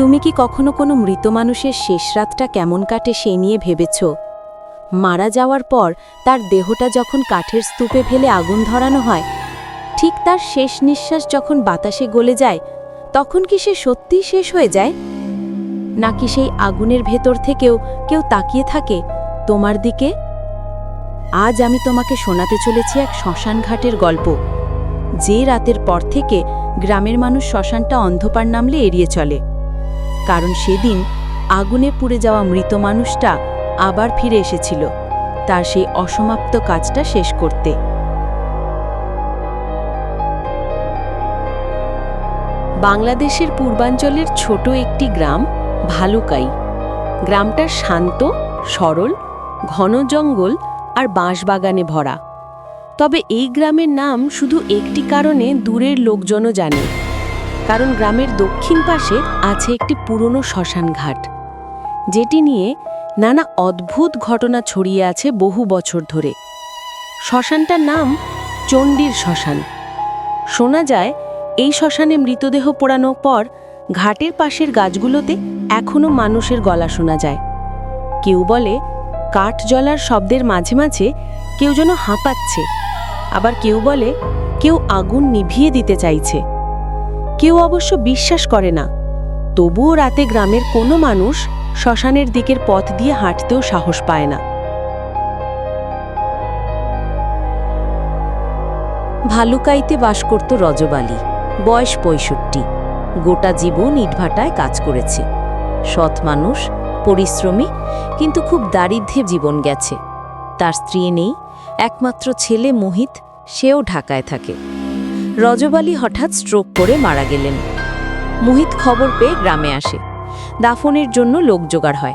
তুমি কি কখনো কোনো মৃত মানুষের শেষ রাতটা কেমন কাটে সেই নিয়ে ভেবেছ? মারা যাওয়ার পর তার দেহটা যখন কাঠের স্তূপে ফেলে আগুন ধরানো হয়, ঠিক তার শেষ নিঃশ্বাস যখন বাতাসে গলে যায়, তখন কি সে সত্যিই শেষ হয়ে যায়? নাকি সেই আগুনের ভেতর থেকেও কেউ তাকিয়ে থাকে তোমার দিকে? আজ আমি তোমাকে শোনাতে চলেছি এক শ্মশান ঘাটের গল্প। যে রাতের পর থেকে গ্রামের মানুষ শ্মশানটা অন্ধকার নামলে এড়িয়ে চলে। কারণ সেদিন আগুনে পুড়ে যাওয়া মৃত মানুষটা আবার ফিরে এসেছিল, তার সেই অসমাপ্ত কাজটা শেষ করতে। বাংলাদেশের পূর্বাঞ্চলের ছোট একটি গ্রাম, ভালুকাই। গ্রামটা শান্ত, সরল, ঘন জঙ্গল আর বাঁশবাগানে ভরা। তবে এই গ্রামের নাম শুধু একটি কারণে দূরের লোকজনও জানে। কারণ গ্রামের দক্ষিণ পাশে আছে একটি পুরনো শ্মশান ঘাট, যেটি নিয়ে নানা অদ্ভুত ঘটনা ছড়িয়ে আছে বহু বছর ধরে। শ্মশানটার নাম চণ্ডীর শ্মশান। শোনা যায়, এই শ্মশানে মৃতদেহ পোড়ানোর পর ঘাটের পাশের গাছগুলোতে এখনও মানুষের গলা শোনা যায়। কেউ বলে, কাঠ জ্বলার শব্দের মাঝে মাঝে কেউ যেন হাঁপাচ্ছে। আবার কেউ বলে, কেউ আগুন নিভিয়ে দিতে চাইছে। কেউ অবশ্য বিশ্বাস করে না। তবুও রাতে গ্রামের কোনো মানুষ শ্মশানের দিকের পথ দিয়ে হাঁটতেও সাহস পায় না। ভালুকাইতে বাস করত রজবালি বয়স পঁয়ষট্টি। গোটা জীবন ইটভাটায় কাজ করেছে। সৎ মানুষ, পরিশ্রমী, কিন্তু খুব দারিদ্র্যে জীবন গেছে। তার স্ত্রী নেই, একমাত্র ছেলে মোহিত, সেও ঢাকায় থাকে। রজবালি হঠাৎ স্ট্রোক করে মারা গেলেন। মোহিত খবর পেয়ে গ্রামে আসে। দাফনের জন্য লোক জোগাড় হয়।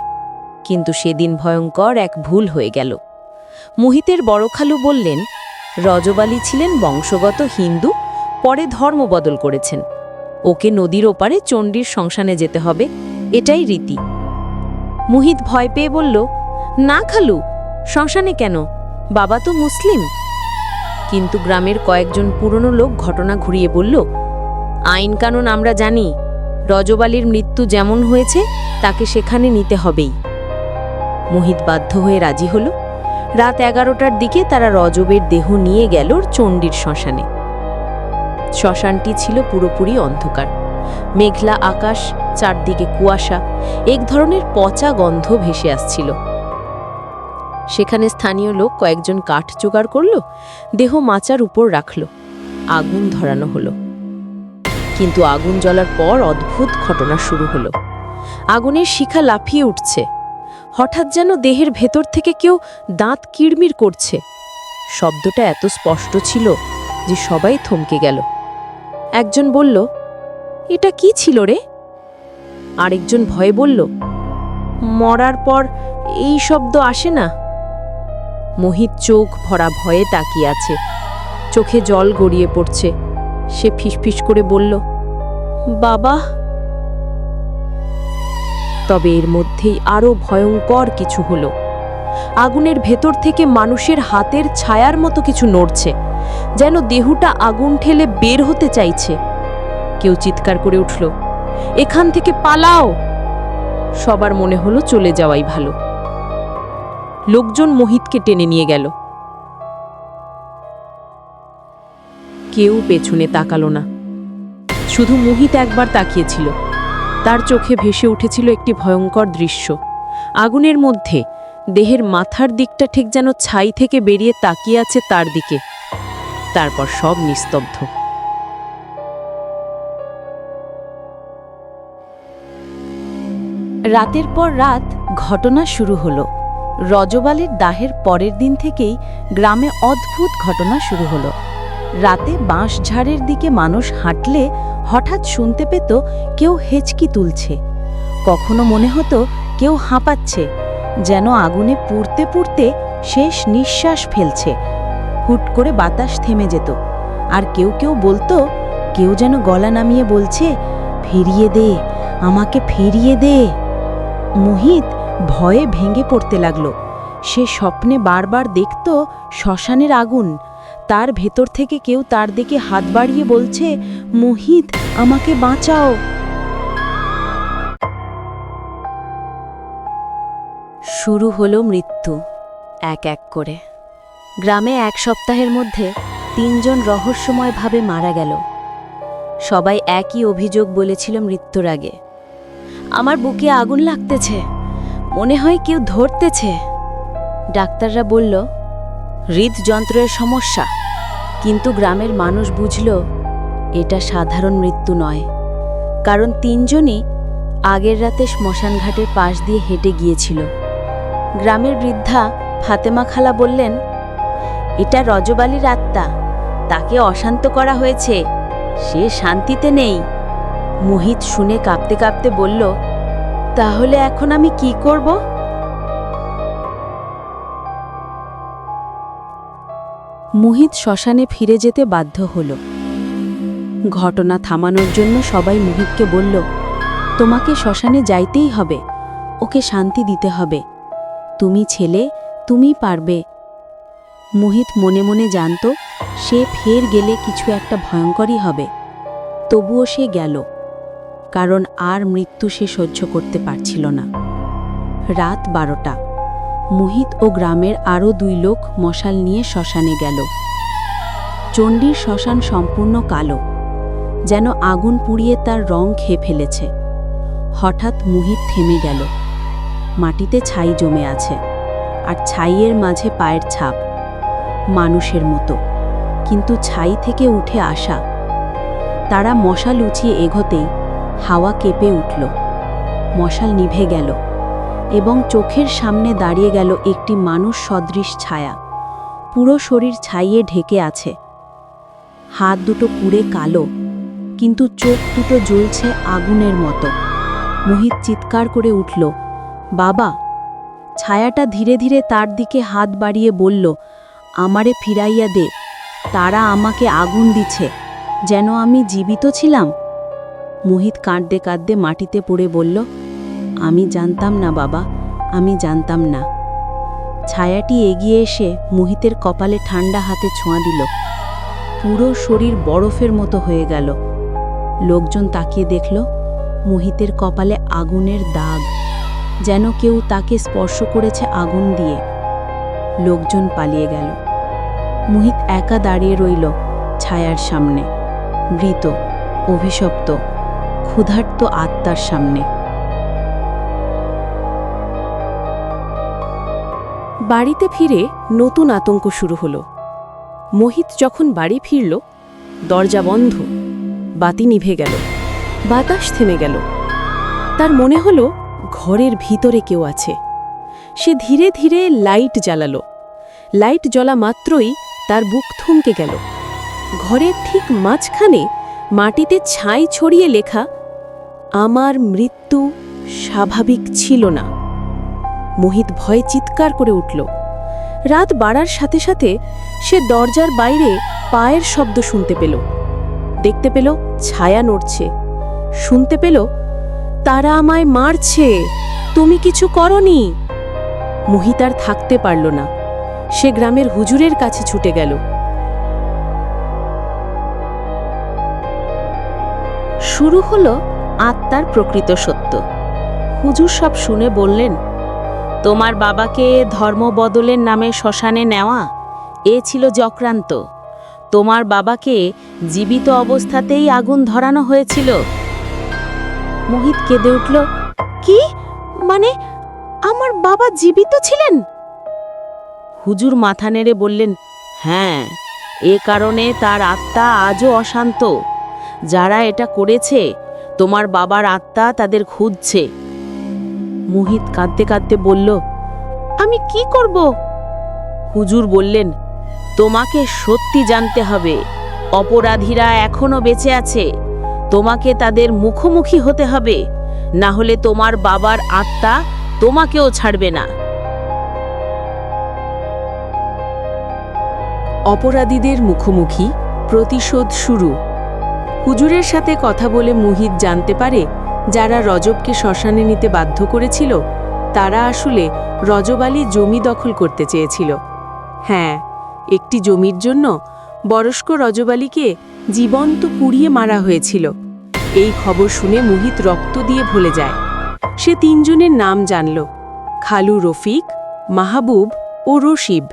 কিন্তু সেদিন ভয়ঙ্কর এক ভুল হয়ে গেল। মোহিতের বড় খালু বললেন, রজবালি ছিলেন বংশগত হিন্দু, পরে ধর্ম বদল করেছেন। ওকে নদীর ওপারে চণ্ডীর সংসানে যেতে হবে, এটাই রীতি। মুহিত ভয় পেয়ে বলল, না খালু, শ্মশানে কেন? বাবা তো মুসলিম। কিন্তু গ্রামের কয়েকজন পুরনো লোক ঘটনা ঘুরিয়ে বলল, আইন কানুন আমরা জানি, রজবালির মৃত্যু যেমন হয়েছে, তাকে সেখানে নিতে হবেই। মোহিত বাধ্য হয়ে রাজি হল। রাত এগারোটার দিকে তারা রজবের দেহ নিয়ে গেল চণ্ডীর শ্মশানে। শ্মশানটি ছিল পুরোপুরি অন্ধকার। মেঘলা আকাশ, চারদিকে কুয়াশা, এক ধরনের পচা গন্ধ ভেসে আসছিল। সেখানে স্থানীয় লোক কয়েকজন কাঠ জোগাড় করল, দেহ মাচার উপর রাখল, আগুন ধরানো হলো। কিন্তু আগুন জ্বলার পর অদ্ভুত ঘটনা শুরু হলো। আগুনের শিখা লাফিয়ে উঠছে। হঠাৎ যেন দেহের ভেতর থেকে কেউ দাঁত কিড়মির করছে। শব্দটা এত স্পষ্ট ছিল যে সবাই থমকে গেল। একজন বলল, এটা কি ছিল রে? আরেকজন ভয়ে বলল, মরার পর এই শব্দ আসে না? মোহিত চোখ ভরা ভয়ে তাকিয়ে আছে চোখে জল গড়িয়ে পড়ছে। সে ফিসফিস করে বলল, বাবা! তবে এর মধ্যেই আরও ভয়ঙ্কর কিছু হলো। আগুনের ভেতর থেকে মানুষের হাতের ছায়ার মতো কিছু নড়ছে, যেন দেহুটা আগুন ঠেলে বের হতে চাইছে। কেউ চিৎকার করে উঠল, এখান থেকে পালাও! সবার মনে হলো চলে যাওয়াই ভালো। লোকজন মোহিতকে টেনে নিয়ে গেল। কেউ পেছনে তাকালো না। শুধু মোহিত একবার তাকিয়েছিল। তার চোখে ভেসে উঠেছিল একটি ভয়ঙ্কর দৃশ্য। আগুনের মধ্যে দেহের মাথার দিকটা ঠিক যেন ছাই থেকে বেরিয়ে তাকিয়ে আছে তার দিকে। তারপর সব নিস্তব্ধ। রাতের পর রাত ঘটনা শুরু হলো। রজবালের দাহের পরের দিন থেকেই গ্রামে অদ্ভুত ঘটনা শুরু হলো। রাতে বাঁশঝাড়ের দিকে মানুষ হাঁটলে হঠাৎ শুনতে পেত কেউ হেঁচকি তুলছে। কখনো মনে হতো কেউ হাঁপাচ্ছে, যেন আগুনে পুড়তে পুড়তে শেষ নিঃশ্বাস ফেলছে। হুট করে বাতাস থেমে যেত, আর কেউ কেউ বলতো, কেউ যেন গলা নামিয়ে বলছে, ফিরিয়ে দে, আমাকে ফিরিয়ে দে। মোহিত ভয়ে ভেঙে পড়তে লাগল। সে স্বপ্নে বারবার দেখত শ্মশানের আগুন। তার ভেতর থেকে কেউ তার দিকে হাত বাড়িয়ে বলছে, মোহিত, আমাকে বাঁচাও। শুরু হলো মৃত্যু, এক এক করে। গ্রামে এক সপ্তাহের মধ্যে তিনজন রহস্যময়ভাবে মারা গেল। সবাই একই অভিযোগ বলেছিল মৃত্যুর আগে। আমার বুকে আগুন লাগতেছে। মনে হয় কেউ ধরতেছে। ডাক্তাররা বলল, হৃদযন্ত্রের সমস্যা। কিন্তু গ্রামের মানুষ বুঝল, এটা সাধারণ মৃত্যু নয়। কারণ তিনজনই আগের রাতে শ্মশানঘাটের পাশ দিয়ে হেঁটে গিয়েছিল। গ্রামের বৃদ্ধা ফাতেমা খালা বললেন, এটা রজবালির আত্মা। তাকে অশান্ত করা হয়েছে। সে শান্তিতে নেই। মোহিত শুনে কাঁপতে কাঁপতে বলল তাহলে এখন আমি কি করব? মোহিত শ্মশানে ফিরে যেতে বাধ্য হল। ঘটনা থামানোর জন্য সবাই মোহিতকে বলল, তোমাকে শ্মশানে যাইতেই হবে। ওকে শান্তি দিতে হবে। তুমি ছেলে, তুমি পারবে। মোহিত মনে মনে জানত, সে ফের গেলে কিছু একটা ভয়ঙ্করই হবে। তবুও সে গেল। কারণ আর মৃত্যু সে সহ্য করতে পারছিল না। রাত বারোটা। মুহিত ও গ্রামের আরও দুই লোক মশাল নিয়ে শ্মশানে গেল। চণ্ডীর শ্মশান সম্পূর্ণ কালো, যেন আগুন পুড়িয়ে তার রং খেয়ে ফেলেছে। হঠাৎ মুহিত থেমে গেল। মাটিতে ছাই জমে আছে আর ছাইয়ের মাঝে পায়ের ছাপ, মানুষের মতো। কিন্তু ছাই থেকে উঠে আসা। তারা মশাল উঁচিয়ে এগোতেই হাওয়া কেঁপে উঠল। মশাল নিভে গেল এবং চোখের সামনে দাঁড়িয়ে গেল একটি মানুষ সদৃশ ছায়া। পুরো শরীর ছাইয়ে ঢেকে আছে। হাত দুটো পুড়ে কালো, কিন্তু চোখ দুটো জ্বলছে আগুনের মতো। মোহিত চিৎকার করে উঠল, বাবা! ছায়াটা ধীরে ধীরে তার দিকে হাত বাড়িয়ে বলল, আমারে ফিরাইয়া দে, তারা আমাকে আগুন দিছে, যেন আমি জীবিত ছিলাম। মোহিত কাঁদতে কাঁদতে মাটিতে পড়ে বলল, আমি জানতাম না বাবা, আমি জানতাম না। ছায়াটি এগিয়ে এসে মোহিতের কপালে ঠান্ডা হাতে ছোঁয়া দিল। পুরো শরীর বরফের মতো হয়ে গেল। লোকজন তাকিয়ে দেখল, মোহিতের কপালে আগুনের দাগ, যেন কেউ তাকে স্পর্শ করেছে আগুন দিয়ে। লোকজন পালিয়ে গেল। মোহিত একা দাঁড়িয়ে রইল ছায়ার সামনে। মৃত অভিশপ্ত। ক্ষুধার্ত আত্মার সামনে। বাড়িতে ফিরে নতুন আতঙ্ক শুরু হলো। মোহিত যখন বাড়ি ফিরল, দরজা বন্ধ, বাতি নিভে গেল, বাতাস থেমে গেল। তার মনে হলো, ঘরের ভিতরে কেউ আছে। সে ধীরে ধীরে লাইট জ্বালালো। লাইট জ্বলা মাত্রই তার বুক থমকে গেল। ঘরের ঠিক মাঝখানে মাটিতে ছাই ছড়িয়ে লেখা আমার মৃত্যু স্বাভাবিক ছিল না। মোহিত ভয়ে চিৎকার করে উঠল। রাত বাড়ার সাথে সাথে সে দরজার বাইরে পায়ের শব্দ শুনতে পেল। দেখতে পেল ছায়া নড়ছে। শুনতে পেল, তারা আমায় মারছে। তুমি কিছু করনি। মোহিত আর থাকতে পারল না। সে গ্রামের হুজুরের কাছে ছুটে গেল। শুরু হলো আত্মার প্রকৃত সত্য। হুজুর সব শুনে বললেন, তোমার বাবাকে ধর্ম বদলের নামে শ্মশানে নেওয়া, এ ছিল চক্রান্ত তোমার বাবাকে জীবিত অবস্থাতেই আগুন ধরানো হয়েছিল। মোহিত কেঁদে উঠল, কি? মানে আমার বাবা জীবিত ছিলেন? হুজুর মাথা নেড়ে বললেন হ্যাঁ এ কারণে তার আত্মা আজও অশান্ত। যারা এটা করেছে তোমার বাবার আত্মা তাদের খুঁজছে। মোহিত কাঁদতে কাঁদতে বলল, আমি কি করব? হুজুর বললেন, তোমাকে সত্যি জানতে হবে। অপরাধীরা এখনও বেঁচে আছে। তোমাকে তাদের মুখোমুখি হতে হবে। না হলে তোমার বাবার আত্মা তোমাকেও ছাড়বে না। অপরাধীদের মুখোমুখি প্রতিশোধ শুরু। হুজুরের সাথে কথা বলে মুহিত জানতে পারে যারা রজবকে শ্মশানে নিতে বাধ্য করেছিল, তারা আসলে রজব আলী জমি দখল করতে চেয়েছিল। হ্যাঁ একটি জমির জন্য বরস্ক রজব আলীকে জীবন্ত পুড়িয়ে মারা হয়েছিল। এই খবর শুনে মুহিত রক্ত দিয়ে ভুলে যায়। সে তিনজনের নাম জানল, খালু রফিক, মাহবুব ও রশিব।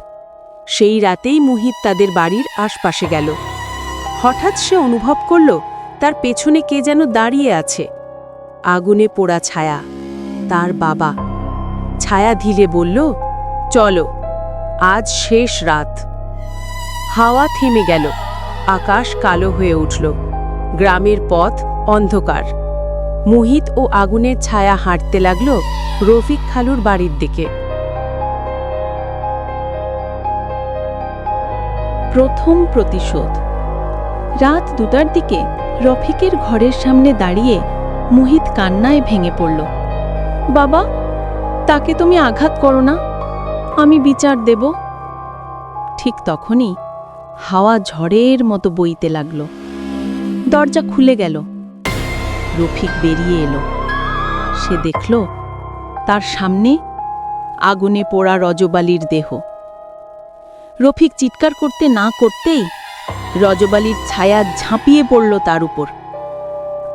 সেই রাতেই মুহিত তাদের বাড়ির আশপাশে গেল। হঠাৎ সে অনুভব করল, তার পেছনে কে যেন দাঁড়িয়ে আছে। আগুনে পোড়া ছায়া, তার বাবা। ছায়া ধীরে বলল, চলো, আজ শেষ রাত। হাওয়া থেমে গেল, আকাশ কালো হয়ে উঠল। গ্রামের পথ অন্ধকার। মুহিত ও আগুনের ছায়া হাঁটতে লাগল রফিক খালুর বাড়ির দিকে। প্রথম প্রতিশোধ রাত দুটার দিকে রফিকের ঘরের সামনে দাঁড়িয়ে মুহিত কান্নায় ভেঙে পড়ল। বাবা, তাকে তুমি আঘাত করো না, আমি বিচার দেব। ঠিক তখনই হাওয়া ঝড়ের মতো বইতে লাগল। দরজা খুলে গেল। রফিক বেরিয়ে এলো। সে দেখল তার সামনে আগুনে পোড়া রজবালির দেহ। রফিক চিৎকার করতে না করতেই রজবালির ছায়া ঝাঁপিয়ে পড়ল তার উপর।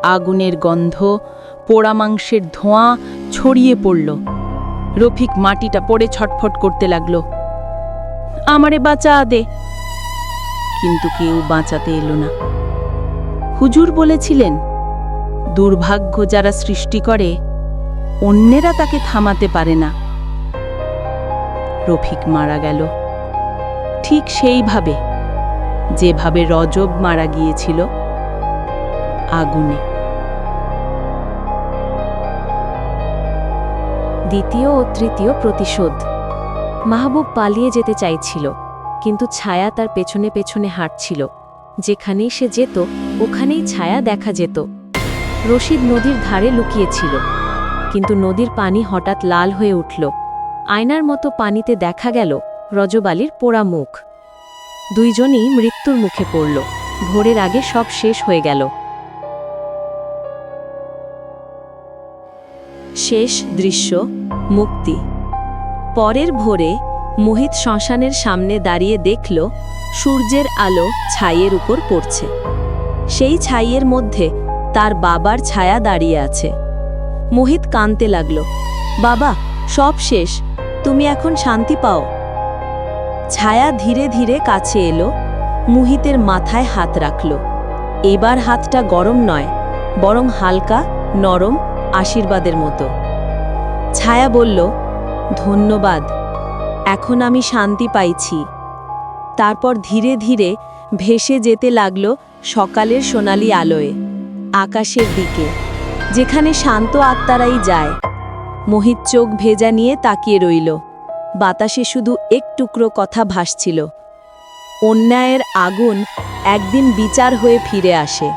আগুনের গন্ধ, পোড়া মাংসের ধোঁয়া ছড়িয়ে পড়ল। রফিক মাটিটা পড়ে ছটফট করতে লাগল। আমারে বাঁচা দে। কিন্তু কেউ বাঁচাতে এলো না। হুজুর বলেছিলেন, দুর্ভাগ্য যারা সৃষ্টি করে, অন্যেরা তাকে থামাতে পারে না। রফিক মারা গেল। ঠিক সেইভাবে যেভাবে রজব মারা গিয়েছিল, আগুনে। দ্বিতীয় ও তৃতীয় প্রতিশোধ। মাহবুব পালিয়ে যেতে চাইছিল, কিন্তু ছায়া তার পেছনে পেছনে হাঁটছিল। যেখানেই সে যেত, ওখানেই ছায়া দেখা যেত। রশিদ নদীর ধারে লুকিয়েছিল, কিন্তু নদীর পানি হঠাৎ লাল হয়ে উঠল। আয়নার মতো পানিতে দেখা গেল রজবালির পোড়া মুখ। দুইজনই মৃত্যুর মুখে পড়ল। ভোরের আগে সব শেষ হয়ে গেল। শেষ দৃশ্য, মুক্তি। পরের ভোরে মোহিত শ্মশানের সামনে দাঁড়িয়ে দেখল, সূর্যের আলো ছাইয়ের উপর পড়ছে। সেই ছাইয়ের মধ্যে তার বাবার ছায়া দাঁড়িয়ে আছে। মোহিত কানতে লাগল, বাবা, সব শেষ। তুমি এখন শান্তি পাও? ছায়া ধীরে ধীরে কাছে এলো, মুহিতের মাথায় হাত রাখল। এবার হাতটা গরম নয়, বরং হালকা, নরম, আশীর্বাদের মতো। ছায়া বলল, ধন্যবাদ, এখন আমি শান্তি পাইছি। তারপর ধীরে ধীরে ভেসে যেতে লাগল সকালের সোনালি আলোয়, আকাশের দিকে, যেখানে শান্ত আত্মারাই যায়। মোহিত চোখ ভেজা নিয়ে তাকিয়ে রইল। বাতাসে শুধু এক টুকরো কথা ভাসছিল। অন্যায়ের আগুন একদিন বিচার হয়ে ফিরে আসে।